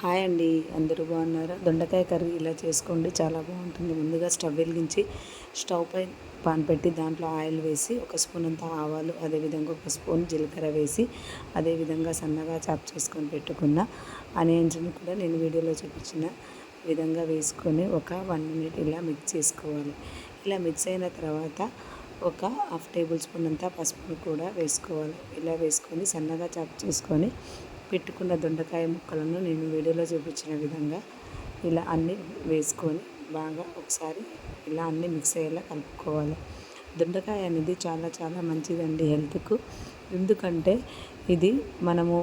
Hi అండి అందరూ బాగున్నారా? దొండకాయ కర్రీ ఇలా చేసుకోండి చాలా బాగుంటుంది. ముందుగా స్టవ్ వెలిగించి స్టవ్ పై పాన్ పెట్టి దాంట్లో ఆయిల్ వేసి ఒక స్పూన్ అంత ఆవాలు అదేవిధంగా ఒక స్పూన్ జీలకర్ర వేసి అదేవిధంగా సన్నగా చాప్ చేసుకొని పెట్టుకున్న ఆనియన్స్ని కూడా నేను వీడియోలో చూపించిన విధంగా వేసుకొని ఒక వన్ మినిట్ ఇలా మిక్స్ చేసుకోవాలి. ఇలా మిక్స్ అయిన తర్వాత ఒక హాఫ్ టేబుల్ స్పూన్ అంతా పసుపును కూడా వేసుకోవాలి. ఇలా వేసుకొని సన్నగా చాప్ చేసుకొని పెట్టుకున్న దొండకాయ ముక్కలను నేను వీడియోలో చూపించిన విధంగా ఇలా అన్నీ వేసుకొని బాగా ఒకసారి ఇలా అన్నీ మిక్స్ అయ్యేలా కలుపుకోవాలి. దొండకాయ అనేది చాలా చాలా మంచిదండి హెల్త్కు. ఎందుకంటే ఇది మనము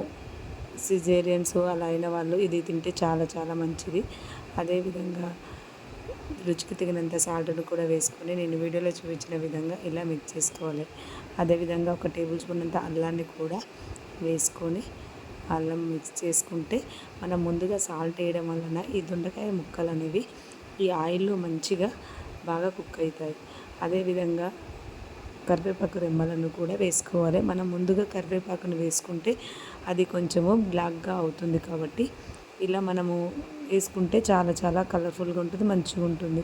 సిజేరియన్స్ అలా అయిన వాళ్ళు ఇది తింటే చాలా చాలా మంచిది. అదేవిధంగా రుచికి తగినంత సాల్ట్ను కూడా వేసుకొని నేను వీడియోలో చూపించిన విధంగా ఇలా మిక్స్ చేసుకోవాలి. అదేవిధంగా ఒక టేబుల్ స్పూన్ అంత అల్లాన్ని కూడా వేసుకొని అల్లం మిక్స్ చేసుకుంటే మనం ముందుగా సాల్ట్ వేయడం వలన ఈ దొండకాయ ముక్కలు అనేవి ఈ ఆయిల్లో మంచిగా బాగా కుక్ అవుతాయి. అదేవిధంగా కరివేపాకు రెమ్మలను కూడా వేసుకోవాలి. మనం ముందుగా కరివేపాకును వేసుకుంటే అది కొంచెము బ్లాక్గా అవుతుంది కాబట్టి ఇలా మనము వేసుకుంటే చాలా చాలా కలర్ఫుల్గా ఉంటుంది మంచిగా ఉంటుంది.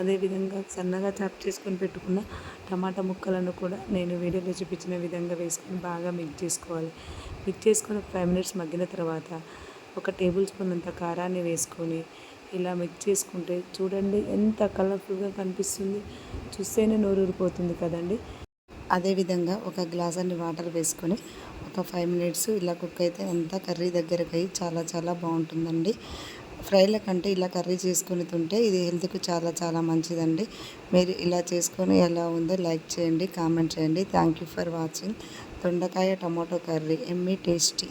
అదేవిధంగా సన్నగా చాప్ చేసుకొని పెట్టుకున్న టమాటా ముక్కలను కూడా నేను వీడియోలో చూపించిన విధంగా వేసుకొని బాగా మిక్స్ చేసుకోవాలి. మిక్స్ చేసుకొని ఫైవ్ మినిట్స్ మగ్గిన తర్వాత ఒక టేబుల్ స్పూన్ అంత కారాన్ని వేసుకొని ఇలా మిక్స్ చేసుకుంటే చూడండి ఎంత కలర్ఫుల్గా కనిపిస్తుంది. చూస్తేనే నోరూరిపోతుంది కదండి. అదేవిధంగా ఒక గ్లాస్ అన్ని వాటర్ వేసుకొని ఒక ఫైవ్ మినిట్స్ ఇలా కుక్ అయితే అంతా కర్రీ దగ్గరకు అయ్యి చాలా చాలా బాగుంటుందండి. ఫ్రైల కంటే ఇలా కర్రీ చేసుకుని తింటే ఇది హెల్త్కి చాలా చాలా మంచిదండి. మీరు ఇలా చేసుకొని ఎలా ఉందో లైక్ చేయండి కామెంట్ చేయండి. థ్యాంక్ యూ ఫర్ వాచింగ్ దొండకాయ టమాటో కర్రీ ఎమ్మీ టేస్టీ.